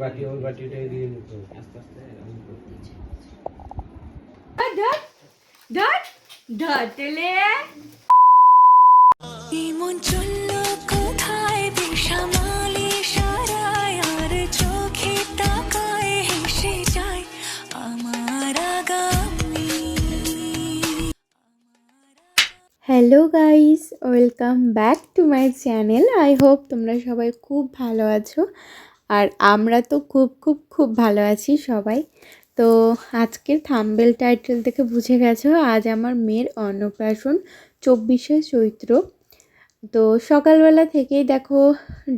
বাটি ওই বাটিটাই দিয়ে নিতে। হবে। আস্তে আস্তে চলল কোথায়? বেসামালি সারায় আর চোখে তাকায় হেসে যায় আমার আগামী। Hello guys welcome back to my channel I hope তোমরা সবাই খুব ভালো আছো। আর আমরা তো খুব খুব খুব ভালো আছি সবাই। তো আজকের থাম্বেল টাইটেল থেকে বুঝে গেছো, আজ আমার মেয়ের অন্নপ্রাশন চব্বিশে চৈত্র। তো সকালবেলা থেকেই দেখো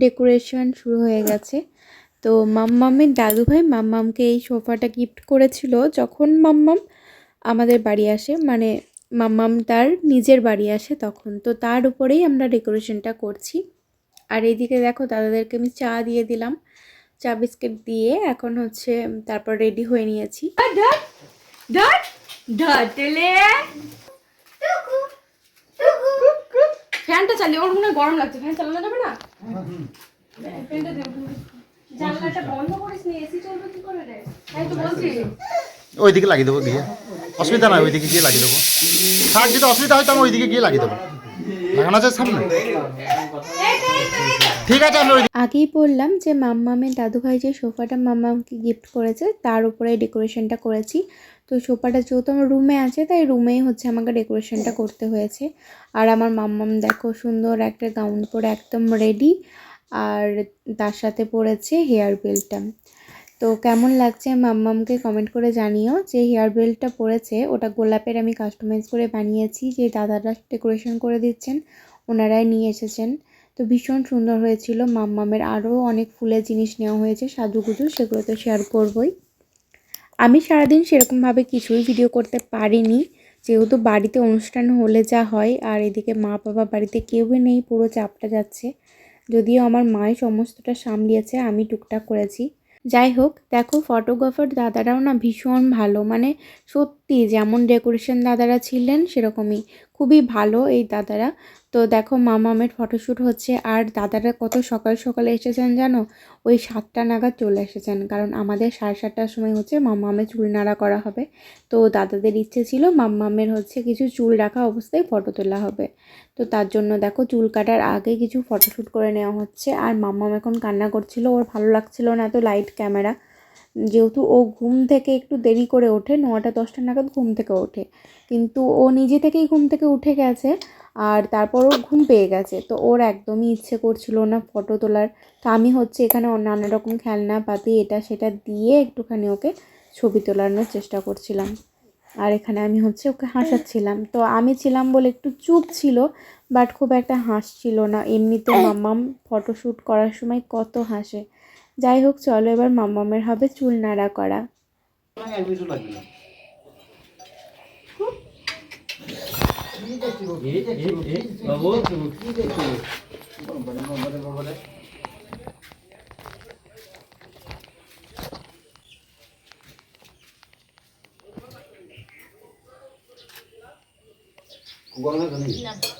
ডেকোরেশন শুরু হয়ে গেছে। তো মাম্মামের দাদুভাই মাম্মামকে এই সোফাটা গিফট করেছিল যখন মাম্মাম আমাদের বাড়ি আসে মানে মাম্মাম তার নিজের বাড়ি আসে তখন। তো তার উপরেই আমরা ডেকোরেশনটা করছি। আর এইদিকে দেখো দাদাদেরকে আমি চা দিয়ে দিলাম। চা বিস্কিট দিয়ে এখন হচ্ছে তারপর রেডি হয়ে নিয়েছি। ধর ধর ধর ফ্যানটা চালিয়ে ওর মনে গরম লাগছে। ফ্যান চালানো যাবে না? ফ্যানটা জানলাটা বন্ধ করিস নি এসি চলবে কি করে রে? তাই তো বলছি। ওইদিকে লাগিয়ে দেবো গিয়ে। অসুবিধা নাই ওইদিকে গিয়ে লাগিয়ে দেবো। থাক যদি অসুবিধা হয় তো আমি ওইদিকে গিয়ে লাগিয়ে দেবো। লাগানো সামনে? ঠিক আছে, আমি আগেই বললাম যে মাম্মামের দাদুভাই যে সোফাটা মাম্মামকে গিফট করেছে, তার উপরে ডেকোরেশনটা করেছি। তো সোফাটা যেহেতু আমার রুমে আছে, তাই রুমেই হচ্ছে আমাকে ডেকোরেশনটা করতে হয়েছে। আর আমার মাম্মাম দেখো সুন্দর একটা গাউন পরে একদম রেডি আর তার সাথে পরেছে হেয়ার বেল্টটা তো কেমন লাগছে মাম্মামকে কমেন্ট করে জানিও যে হেয়ার বেল্টটা পরেছে, ওটা গোলাপের আমি কাস্টমাইজ করে বানিয়েছি, যে দাদারা ডেকোরেশন করে দিচ্ছেন, ওনারাই নিয়ে এসেছেন। তো ভীষণ সুন্দর হয়েছিল। মাম্মামের আরও অনেক ফুলের জিনিস নেওয়া হয়েছে, সাজুগুজু সেগুলো তো শেয়ার করবই। আমি সারাদিন সেরকমভাবে কিছুই ভিডিও করতে পারিনি। যেহেতু বাড়িতে অনুষ্ঠান হলে যা হয়, আর এদিকে মা বাবা বাড়িতে কেউই নেই, পুরো চাপটা যাচ্ছে। যদিও আমার মাই সমস্তটা সামলিয়েছে, আমি টুকটাক করেছি। যাই হোক, দেখো ফটোগ্রাফার দাদারাও না ভীষণ ভালো। মানে সত্যি যেমন ডেকোরেশন দাদারা ছিলেন, সেরকমই। খুবই ভালো এই দাদারা। তো দেখো মামামের ফটোশ্যুট হচ্ছে আর দাদারা কত সকাল সকালে এসেছেন জানো? ওই সাতটা নাগাদ চলে এসেছেন। কারণ আমাদের সাড়ে সাতটার সময় হচ্ছে মামামের চুল নাড়া করা হবে। তো দাদাদের ইচ্ছে ছিল মাম্মামের হচ্ছে কিছু চুল রাখা অবস্থায় ফটো তোলা হবে। তো তার জন্য দেখো চুল কাটার আগে কিছু ফটোশ্যুট করে নেওয়া হচ্ছে। আর মাম্মাম এখন কান্না করছিল, ওর ভালো লাগছিল না এত লাইট ক্যামেরা যেহেতু ও ঘুম থেকে একটু দেরি করে ওঠে নটা দশটা নাগাদ ঘুম থেকে ওঠে। কিন্তু ও নিজে থেকেই ঘুম থেকে উঠে গেছে আর তারপর ও ঘুম পেয়ে গেছে। তো ওর একদমই ইচ্ছে করছিল না ফটো তোলার। তো আমি হচ্ছে এখানে নানা রকম খেলনা পাতি, এটা সেটা দিয়ে একটুখানি ওকে ছবি তোলানোর চেষ্টা করছিলাম। আর এখানে আমি হচ্ছে ওকে হাসাচ্ছিলাম। তো আমি ছিলাম বলে একটু চুপ ছিল, বাট খুব একটা হাসছিল না। এমনিতে মাম্মাম ফটোশ্যুট করার সময় কত হাসে। যাই হোক চলো এবার মাম্মামের হবে চুল নাড়া করা। আর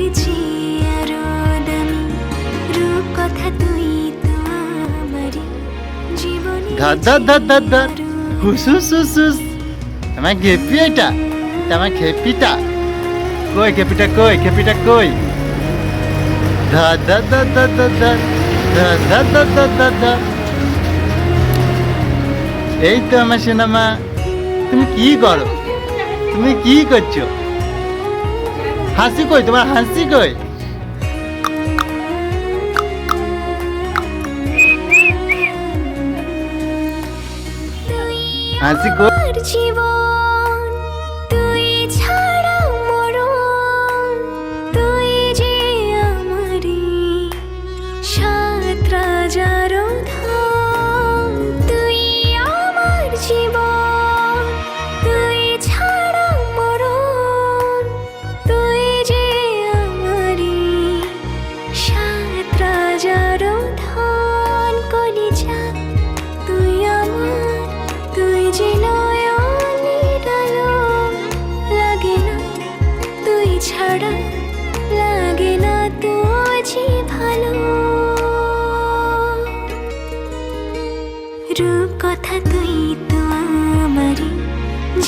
জীবনের চেয়ে আরও দামি রূপ কথা তুই তো আমারই জীবনের ধার ধার ধার ধার ধার হুস হুস হুস হুস আমার খেপি এটা আমার খেপিটা কই খেপিটা কই খেপিটা কই ধার ধার ধার ধার ধার ধার ধার ধার ধার ধার ধার ধার এই তো আমার সিনেমা তুমি কি করো তুমি কি করছ হাসি কই? তোমার হাসি কই? হাসি কই?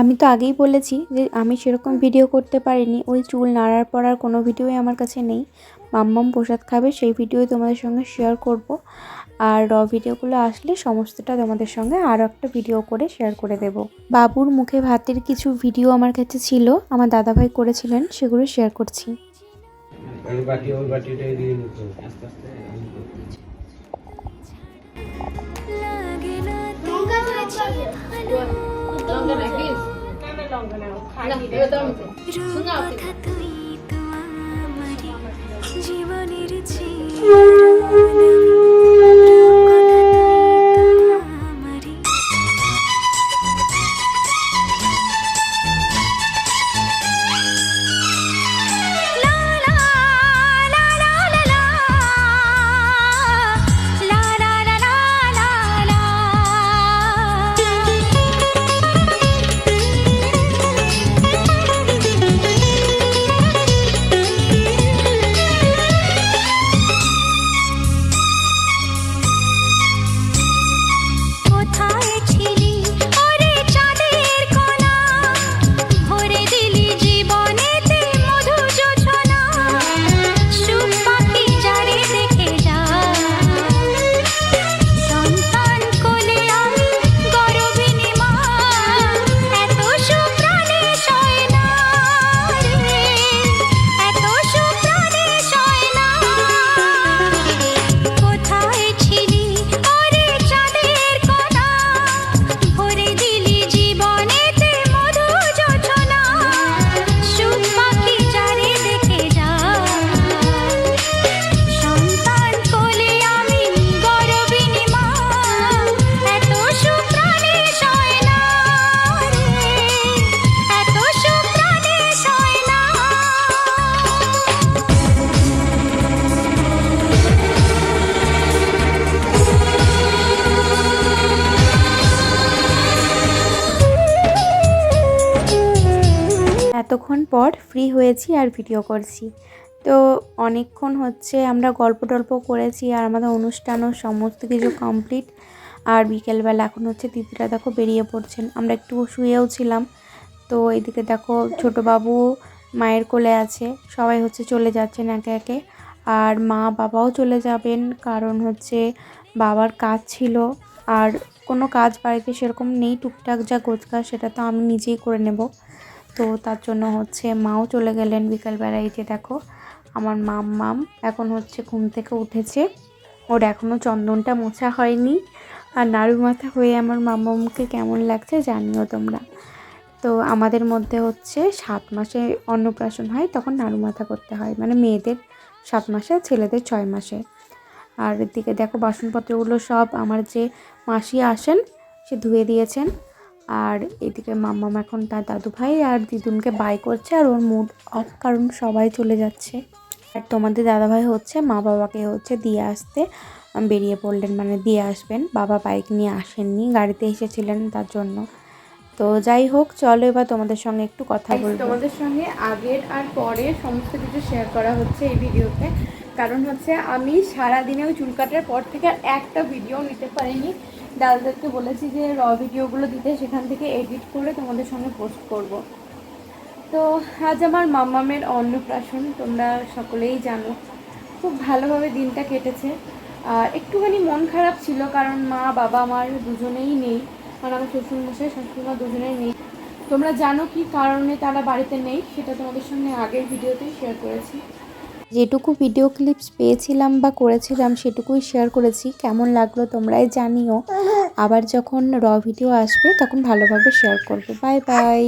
আমি তো আগেই বলেছি যে আমি সেরকম ভিডিও করতে পারিনি। ওই চুল নাড়ার পড়ার কোনো ভিডিওই আমার কাছে নেই। মাম্মাম প্রসাদ খাবে সেই ভিডিওই তোমাদের সঙ্গে শেয়ার করব। আর র ভিডিওগুলো আসলে সমস্তটা তোমাদের সঙ্গে আরও একটা ভিডিও করে শেয়ার করে দেব। বাবুর মুখে ভাতের কিছু ভিডিও আমার কাছে ছিল আমার দাদাভাই করেছিলেন সেগুলো শেয়ার করছি। ওই বাটি ওই বাটিটাই দিয়ে নিতে আস্তে আস্তে আমি করতেছি। লাগে জীবনের চেয়ে পর ফ্রি হয়েছি আর ভিডিও করছি। তো অনেকক্ষণ হচ্ছে আমরা গল্প টল্প করেছি আর আমাদের অনুষ্ঠানও সমস্ত কিছু কমপ্লিট আর বিকেলবেলা এখন হচ্ছে দিদিরা দেখো বেরিয়ে পড়ছেন। আমরা একটু শুয়েও ছিলাম। তো এদিকে দেখো ছোটো বাবু মায়ের কোলে আছে। সবাই হচ্ছে চলে যাচ্ছেন একে একে। আর মা বাবাও চলে যাবেন কারণ হচ্ছে বাবার কাজ ছিল। আর কোনো কাজ বাড়িতে সেরকম নেই, টুকটাক যা গোছগাছ সেটা তো আমি নিজেই করে নেব। তো তার জন্য হচ্ছে মাও চলে গেলেন বিকালবেলা। এই যে দেখো, আমার মাম মাম এখন হচ্ছে ঘুম থেকে উঠেছে। ওর এখনও চন্দনটা মোছা হয়নি। আর নাড়ু মাথা হয়ে আমার মামামকে কেমন লাগছে জানিও তোমরা। তো আমাদের মধ্যে হচ্ছে সাত মাসে অন্নপ্রাশন হয়, তখন নাড়ু মাথা করতে হয়। মানে মেয়েদের সাত মাসে, ছেলেদের ছয় মাসে। আর এদিকে দেখো, বাসনপত্রগুলো সব আমার যে মাসি আসেন, সে ধুয়ে দিয়েছেন। আর এদিকে মাম্মাম এখন তার দাদু ভাই আর দিদুনকে বাই করছে আর ওর মুড অফ কারণ সবাই চলে যাচ্ছে। আর তোমাদের দাদাভাই হচ্ছে মা বাবাকে হচ্ছে দিয়ে আসতে বেরিয়ে পড়লেন মানে দিয়ে আসবেন। বাবা বাইক নিয়ে আসেননি গাড়িতে এসেছিলেন তার জন্য। তো যাই হোক চলো এবার তোমাদের সঙ্গে একটু কথা বলব। তোমাদের সঙ্গে আগের আর পরে সমস্ত কিছু শেয়ার করা হচ্ছে এই ভিডিওতে। কারণ হচ্ছে আমি সারা দিনে ওই চুল কাটার পর থেকে একটা ভিডিও নিতে পারিনি। দাদাদেরকে বলেছি যে র ভিডিওগুলো দিতে, সেখান থেকে এডিট করে তোমাদের সঙ্গে পোস্ট করব। তো আজ আমার মাম্মামের অন্নপ্রাশন, তোমরা সকলেই জানো। খুব ভালোভাবে দিনটা কেটেছে। আর একটুখানি মন খারাপ ছিল কারণ মা, বাবা আমার দুজনেই নেই। আর আমার শ্বশুরমশাই, শাশুড়িমা দুজনেই নেই। তোমরা জানো কি কারণে তারা বাড়িতে নেই, সেটা তোমাদের সঙ্গে আগের ভিডিওতেই শেয়ার করেছি। যেটুকু ভিডিও ক্লিপস পেয়েছিলাম বা করেছিলাম সেটুকুই শেয়ার করেছি। কেমন লাগল তোমরাই জানিও। আবার যখন র ভিডিও আসবে, তখন ভালোভাবে শেয়ার করব। Bye bye